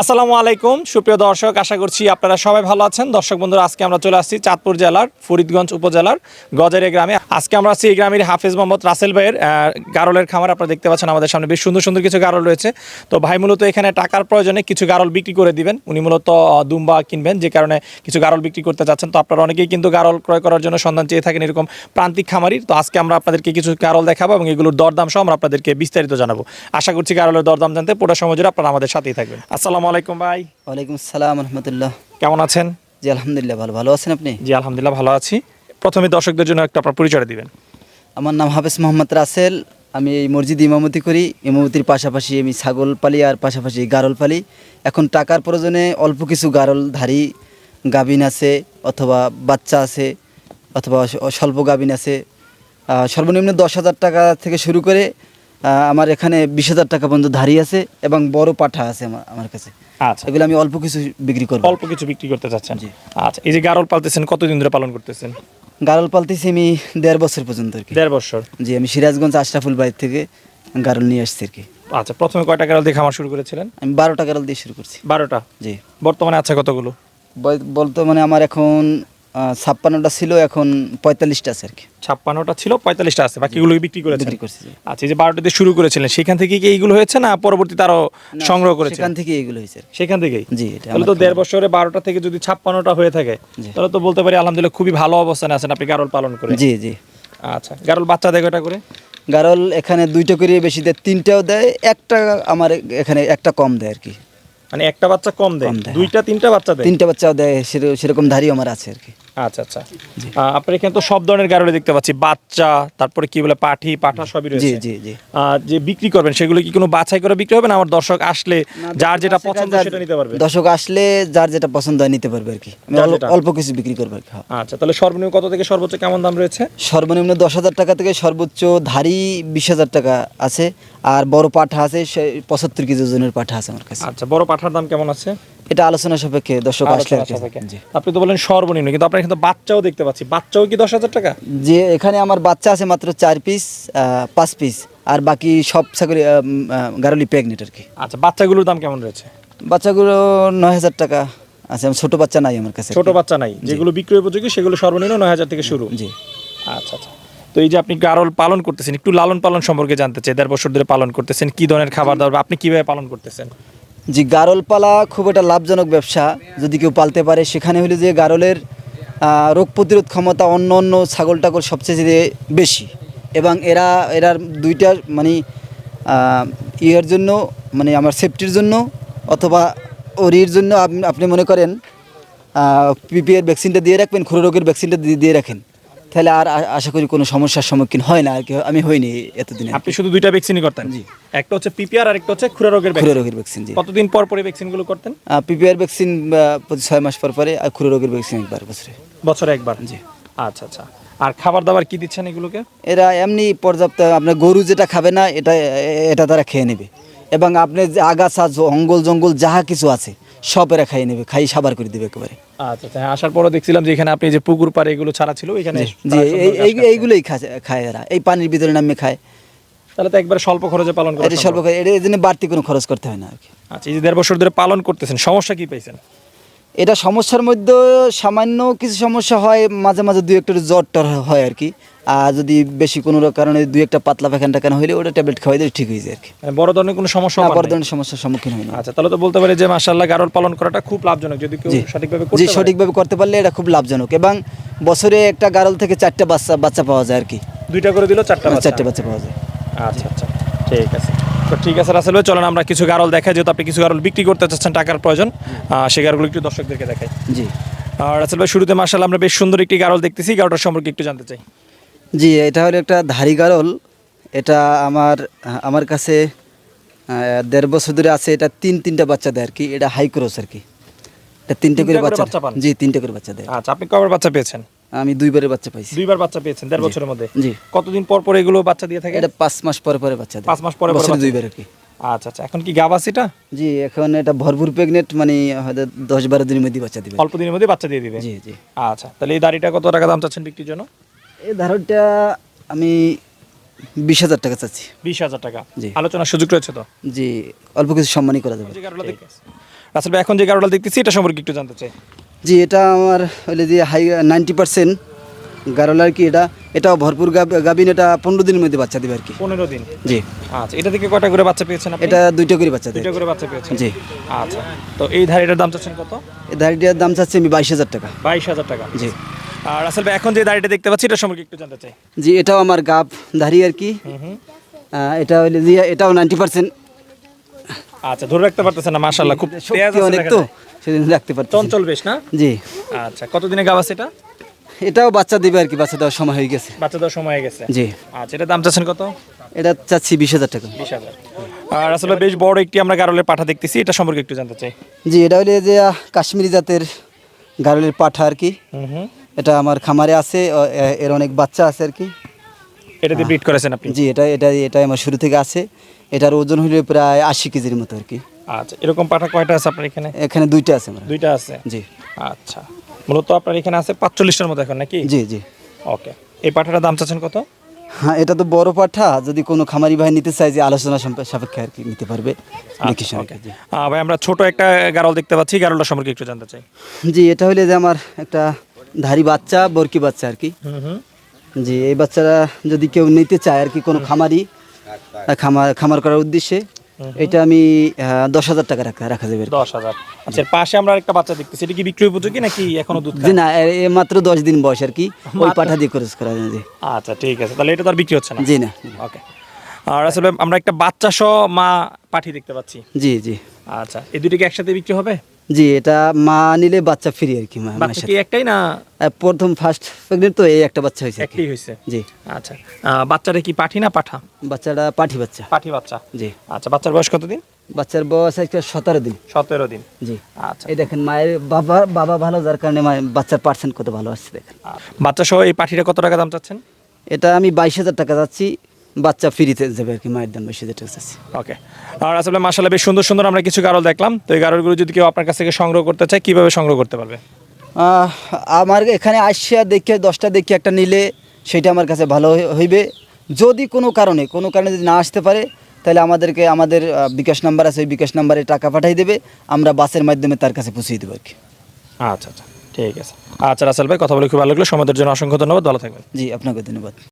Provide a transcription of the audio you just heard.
আসসালামু আলাইকুম। সুপ্রিয় দর্শক, আশা করছি আপনারা সবাই ভালো আছেন। দর্শক বন্ধুরা, আজকে আমরা চলে আসছি চাঁদপুর জেলার ফরিদগঞ্জ উপজেলার গজারিয়া গ্রামে। আজকে আমরা আছি এই গ্রামের হাফিজ মোহাম্মদ রাসেল ভাইয়ের গারলের খামার। আপনারা দেখতে পাচ্ছেন আমাদের সামনে বেশ সুন্দর সুন্দর কিছু গারল রয়েছে। তো ভাই, মূলত এখানে টাকার প্রয়োজনে কিছু গারল বিক্রি করে দিবেন। উনি মূলত দুম্বা কিনবেন, যে কারণে কিছু গারল বিক্রি করতে চাচ্ছেন। তো আপনারা অনেকেই কিন্তু গারল ক্রয় করার জন্য সন্ধান চেয়ে থাকেন এরকম প্রান্তিক খামারি তো আজকে আমরা আপনাদেরকে কিছু গারল দেখাবো এবং এগুলোর দরদাম সহ আমরা আপনাদেরকে বিস্তারিত জানাব। আশা করছি গারলের দরদাম জানতে পুরো সময় জুড়ে আপনারা আমাদের সাথেই থাকবেন। আসসালামু আলাইকুম ভাই। ওয়ালাইকুম আসসালাম রহমতুল্লাহ। কেমন আছেন? জি আলহামদুলিল্লাহ ভালো। ভালো আছেন আপনি? জি আলহামদুলিল্লাহ ভালো আছি। প্রথমে দর্শকদের জন্য একটা আপনার পরিচয় দিবেন। আমার নাম হাফেজ মোহাম্মদ রাসেল। আমি এই মসজিদ ইমামতি করি। ইমামতির পাশাপাশি আমি ছাগল পালি আর পাশাপাশি গারল পালি এখন টাকার প্রয়োজনে অল্প কিছু গারল ধারি গাবিন আছে অথবা বাচ্চা আছে অথবা স্বল্প গাবিন আছে। সর্বনিম্ন দশ হাজার টাকা থেকে শুরু করে আমার এখানে বিশ হাজার টাকা পর্যন্ত ধারি আছে এবং বড় পাঠা আছে আমার আমার কাছে। আচ্ছা। এগুলো আমি অল্প কিছু বিক্রি করব। অল্প কিছু বিক্রি করতে চাচ্ছেন। জি। আচ্ছা এই যে গারল পালতেছেন কতদিন ধরে পালন করতেছেন? গারল পালতেছি আমি দেড় বছর পর্যন্ত আর কি। দেড় বছর। জি আমি সিরাজগঞ্জ আশরাফুল বাড়ি থেকে গারল নিয়ে আসছি আর কি। আচ্ছা প্রথমে কয়টা গারল দিয়ে খামার শুরু করেছিলেন? আমি বারোটা গারল দিয়ে শুরু করছি। বারোটা? জি। বর্তমানে আছে কতগুলো? বল- বলতো মানে আমার এখন ছাপ্পান্নটা ছিল এখন পঁয়তাল্লিশটা আছে আর কি। ছাপ্পান্নটা ছিল পঁয়তাল্লিশটা আছে বাকিগুলো বিক্রি করেছেন? করছি। আচ্ছা যে বারোটা দিয়ে শুরু করেছিলেন সেখান থেকে কি এইগুলো হয়েছে না পরবর্তীতে আরও সংগ্রহ করেছেন? সেখান থেকে এগুলো হয়েছে সেখান থেকেই? জি তাহলে তো দেড় বছরে বারোটা থেকে যদি ছাপ্পান্নটা হয়ে থাকে তাহলে তো বলতে পারি আলহামদুলিল্লাহ খুবই ভালো অবস্থানে আছেন আপনি গারল পালন করে। জি জি। আচ্ছা গারল বাচ্চা দেয় কয়টা করে? গারল এখানে দুইটা করে বেশি দেয় তিনটাও দেয় একটা আমার এখানে একটা কম দেয় আর কি। মানে একটা বাচ্চা কম দেয়? দুইটা তিনটা বাচ্চা দেয়? তিনটা বাচ্চাও দেয় সেরকম ধারি আমার আছে আর কি। আচ্ছা আচ্ছা। আপনার এখানে তো সব ধরনের গারলে দেখতে পাচ্ছি। বাচ্চা তারপরে কি বলে পাঠি পাঠা সবই রয়েছে। জি জি। যে বিক্রি করবেন সেগুলো কি কোনো বাছাই করে বিক্রি হবে না? আমার দর্শক আসলে যার যেটা পছন্দ সেটা নিতে পারবে। দর্শক আসলে যার যেটা পছন্দ হয় নিতে পারবে আর কি। অল্প- কিছু বিক্রি করব আর কি হ্যাঁ। আচ্ছা তাহলে সর্বনিম্ন কত থেকে সর্বোচ্চ কেমন দাম রয়েছে? সর্বনিম্ন দশ হাজার টাকা থেকে সর্বোচ্চ ধারি বিশ হাজার টাকা আছে। আর বড় পাঠা আছে পঁচাত্তর কেজি ওজনের পাঠা আছে আমার কাছে। আচ্ছা বড় পাঠার দাম কেমন আছে? এটা আলোচনা সাপেক্ষে দর্শক আসলে। আপনি তো বলেন সর্বনিম্ন কিন্তু আপনার কিন্তু বাচ্চাও দেখতে পাচ্ছি। বাচ্চাও কি দশ হাজার টাকা? যে এখানে আমার বাচ্চা আছে মাত্র চার পিস পাঁচ পিস আর বাকি সব ছাগলি গারলি প্রেগনেট আর কি। আচ্ছা বাচ্চাগুলোর দাম কেমন রয়েছে? বাচ্চাগুলো নয় হাজার টাকা আচ্ছা আমার ছোট বাচ্চা নাই আমার কাছে। ছোট বাচ্চা নাই যেগুলো বিক্রয় উপযোগী সেগুলো সর্বনিম্ন নয় হাজার থেকে শুরু। জি। আচ্ছা আচ্ছা। তো এই যে আপনি গারল পালন করতেছেন একটু লালন পালন সম্পর্কে জানতে চাই দেড় বছর ধরে পালন করতেছেন কি ধরনের খাবার দাবার আপনি কীভাবে পালন করতেছেন? জি গারল পালা খুব একটা লাভজনক ব্যবসা যদি কেউ পালতে পারে, সেখানে হলে যে গারলের রোগ প্রতিরোধ ক্ষমতা অন্য অন্য ছাগল টাগল সবচেয়ে যে বেশি। এবং এরা এরার দুইটা মানে ইয়ের জন্য মানে আমার সেফটির জন্য অথবা ওরির জন্য আপনি মনে করেন পিপিএর ভ্যাকসিনটা দিয়ে রাখবেন, খুরো রোগের ভ্যাকসিনটা দিয়ে রাখেন। তাহলে আর আশা করি কোনো সমস্যার সম্মুখীন হয় না আর কি আমি হইনি এতদিনে। আপনি শুধু দুইটা ভ্যাকসিনই করতেন? জি। একটা হচ্ছে পিপিআর আর একটা হচ্ছে খুরা রোগের খুরো রোগের ভ্যাকসিন জি। কতদিন পর পরে ভ্যাকসিনগুলো করতেন? পিপিআর ভ্যাকসিন প্রতি ছয় মাস পর পরে আর খুরা রোগের ভ্যাকসিন একবার বছরে। বছরে একবার? জি। আচ্ছা আচ্ছা। আর খাবার দাবার কি দিচ্ছেন এগুলোকে? এরা এমনি পর্যাপ্ত আপনার গরু যেটা খাবে না এটা এটা তারা খেয়ে নেবে। এবং আপনি যে আগাছা জঙ্গল জঙ্গল যাহা কিছু আছে সব এরা খাইয়ে নেবে খাই সাবার করে দেবে একেবারে। আচ্ছা আচ্ছা হ্যাঁ, আসার পরও দেখছিলাম যে এখানে আপনি যে পুকুর পাড়ে এগুলো ছাড়া ছিল এখানে জি। এইগুলোই খায় এরা। এই পানির ভিতরে নামে খায়। তাহলে তো একবার স্বল্প খরচে পালন করে এটা স্বল্প খরচ এর জন্য বাড়তি কোনো খরচ করতে হয় না আর কি। আচ্ছা এই যে দেড় বছর ধরে পালন করতেছেন সমস্যা কি পাইছেন? এটা সমস্যার মধ্যে সামান্য কিছু সমস্যা হয় মাঝে মাঝে দুই একটা জ্বর টর হয় আর কি। আর যদি বেশি কোনো কারণে দু একটা পাতলা পায়খানা টাকানা হইলে ওটা ট্যাবলেট খাওয়াই দিলে ঠিক হয়ে যায় আর কি। মানে বড় ধরনের কোনো সমস্যা না বড় ধরনের সমস্যার সম্মুখীন হয় না। আচ্ছা তাহলে তো বলতে পারি যে মাশাআল্লাহ গারল পালন করাটা খুব লাভজনক যদি কেউ সঠিকভাবে করতে পারে। সঠিকভাবে করতে পারলে এটা খুব লাভজনক। এবং বছরে একটা গারল থেকে চারটা বাচ্চা বাচ্চা পাওয়া যায় আর কি। দুইটা করে দিল চারটা বাচ্চা। চারটে বাচ্চা পাওয়া যায়। আচ্ছা আচ্ছা ঠিক আছে। তো ঠিক আছে রাসেল ভাই চলেন আমরা কিছু গারল দেখাই যেহেতু আপনি কিছু গারল বিক্রি করতে চাচ্ছেন টাকার প্রয়োজন সেই গারগুলো একটু দর্শকদেরকে দেখাই। জি। আর রাসেল ভাই শুরুতে মাশাআল্লাহ আমরা বেশ সুন্দর একটি গারল দেখতেছি গারলটার সম্পর্কে একটু জানতে চাই। জি এটা হলো একটা ধারি গারল এটা আমার আমার কাছে দেড় বছর ধরে আছে এটা তিন তিনটা বাচ্চা দেয় আর কি এটা হাই ক্রস আর কি। এটা তিনটে করে বাচ্চা বাচ্চা জি তিনটে করে বাচ্চা দেয়। আচ্ছা আপনি কবার বাচ্চা পেয়েছেন? আমি দুইবারে বাচ্চা পাইছি। দুইবার বাচ্চা পেয়েছেন দেড় বছরের মধ্যে? জি। কতদিন পর পর এগুলো বাচ্চা দিয়ে থাকে? এটা পাঁচ মাস পরে পরে বাচ্চা পাঁচ মাস পরে বছরে দুইবার আর কি। আচ্ছা আচ্ছা। এখন কি গাবাসিটা জি এখন এটা ভরপুর প্রেগনেন্ট মানে হয়তো দশ বারো দিনের মধ্যে বাচ্চা দিবে। অল্প দিনের মধ্যে বাচ্চা দিয়ে দিবে? জি জি। আচ্ছা তাহলে এই দাড়িটা কত টাকা দাম চাচ্ছেন বিক্রির জন্য? এই ধারণটা আমি বিশ হাজার টাকা চাচ্ছি। বিশ হাজার টাকা। জি। আলোচনার সুযোগ রয়েছে তো? জি অল্প কিছু সম্মানই করা যাবে। রাসেল ভাই এখন যে গাড়োটা দেখতেছি এটা সম্পর্কে একটু জানতে চাই। জি এটা আমার হলে যে হাই নাইনটি পার্সেন্ট গারলার কি এটা? এটাও ভরপুর গাব- গাবিন এটা পনেরো দিনের মধ্যে বাচ্চা দেবে আর কি। পনেরো দিন? জি। আচ্ছা এটা থেকে কটা করে বাচ্চা পেয়েছেন এটা দুইটা করে বাচ্চা দুইটা করে বাচ্চা পেয়েছেন? জি। আচ্ছা তো এই ধাড়িটার দাম চাচ্ছেন কত? এই দাড়িটার দাম চাচ্ছি আমি বাইশ হাজার টাকা। বাইশ হাজার টাকা। জি। আর আসলে এখন যে দাড়িটা দেখতে পাচ্ছি এটা সম্পর্কে একটু জানতে চাই। জি এটাও আমার গাব ধারি আর কি। এটা হলে যে এটাও নাইনটি পার্সেন্ট আচ্ছা ধরে রাখতে পারতেছেন না মাশাআল্লাহ খুব অনেক তো। সেদিন রাখতে পারছি চঞ্চল বেশ না? জি। আচ্ছা কতদিনে গাব আছে এটা? এটাও বাচ্চা দিবে আর কি বাচ্চা দেওয়ার সময় হয়ে গেছে। বাচ্চা দেওয়ার সময় হয়ে গেছে? জি। আচ্ছা এটা দাম চাচ্ছেন কত? এটা চাচ্ছি বিশ হাজার টাকা। বিশ হাজার। আর আসলে বেশ বড় একটি আমরা গারলের পাঠা দেখতেছি এটা সম্পর্কে একটু জানতে চাই। জি এটা হলে যে কাশ্মীরি জাতের গারলের পাঠা আর কি। এটা আমার খামারে আছে এর অনেক বাচ্চা আছে আর কি। এটা দিয়ে ব্রিড করেছেন আপনি? জি এটা এটা এটা আমার শুরু থেকে আছে। এটার ওজন হলে প্রায় আশি কেজির মতো আর কি। আচ্ছা এরকম পাঠা কয়টা আছে আপনার এখানে? এখানে দুইটা আছে দুইটা আছে? জি। আচ্ছা মূলত আপনার এখানে আছে পাঁচচল্লিশটার মতো এখন নাকি? জি জি। ওকে এই পাঠাটার দাম চাচ্ছেন কত? হ্যাঁ এটা তো বড় পাঠা। যদি কোনো খামারি ভাই নিতে চায় যে আলোচনা সাপেক্ষে আর কি নিতে পারবে সঙ্গে ভাই আমরা ছোট একটা গারল দেখতে পাচ্ছি গারলটা সম্পর্কে একটু জানতে চাই। জি এটা হলে যে আমার একটা ধারি বাচ্চা বরকি বাচ্চা আর কি। জি এই বাচ্চারা যদি কেউ নিতে চায় আর কি কোনো খামারি খামার খামার করার উদ্দেশ্যে এটা আমি দশ হাজার টাকা রাখা রাখা যাবে। দশ হাজার। আচ্ছা পাশে আমরা একটা বাচ্চা দেখতেছি। এটা কি বিক্রয় উপযোগী নাকি এখনও দুধ জি না মাত্র দশ দিন বয়স আর কি। ওই পাঠা দিয়ে খরচ করা যায়। আচ্ছা ঠিক আছে। তাহলে এটা তো আর বিক্রি হচ্ছে না? জি না ওকে। আর আসলে আমরা একটা বাচ্চা সহ মা পাঠিয়ে দেখতে পাচ্ছি। জি জি। আচ্ছা এই দুটিকে একসাথে বিক্রি হবে? জি এটা মা নিলে বাচ্চা ফ্রি আর কি মা বাচ্চা কি একটাই না? প্রথম ফার্স্ট প্রেগনেন্ট তো এই একটা বাচ্চা হয়েছে একটাই হয়েছে? জি। আচ্ছা। বাচ্চাটা কি পাঠি না পাঠা? বাচ্চাটা পাঠি বাচ্চা। পাঠি বাচ্চা। জি। আচ্ছা বাচ্চার বয়স কতদিন? বাচ্চার বয়স একটা সতেরো দিন। সতেরো দিন। জি। আচ্ছা। এই দেখেন মায়ের বাবা বাবা ভালো যার কারণে মায়ের বাচ্চার পার্সেন্ট কত ভালো আসছে দেখেন। বাচ্চা সহ এই পাঠিটা কত টাকা দাম চাচ্ছেন? এটা আমি বাইশ হাজার টাকা যাচ্ছি বাচ্চা ফ্রিতে যাবে আর কি মায়ের দাম বেশি টাকা চাচ্ছি। ওকে আর আসলে মাসাল্লাহ বেশ সুন্দর সুন্দর আমরা কিছু গারল দেখলাম। তো এই গারলগুলো যদি কেউ আপনার কাছ থেকে সংগ্রহ করতে চায় কীভাবে সংগ্রহ করতে পারবে? আমার এখানে আসিয়া দেখে দশটা দেখে একটা নিলে সেটা আমার কাছে ভালো হইবে। যদি কোনো কারণে কোনো কারণে যদি না আসতে পারে তাহলে আমাদেরকে আমাদের বিকাশ নাম্বার আছে ওই বিকাশ নাম্বারে টাকা পাঠিয়ে দেবে। আমরা বাসের মাধ্যমে তার কাছে পৌঁছিয়ে দেবো আর কি। আচ্ছা আচ্ছা ঠিক আছে। আচ্ছা রাসেল ভাই কথা বলে খুব ভালো লাগল। সমাজের জন্য অসংখ্য ধন্যবাদ। ভালো থাকবেন। জি আপনাকে ধন্যবাদ।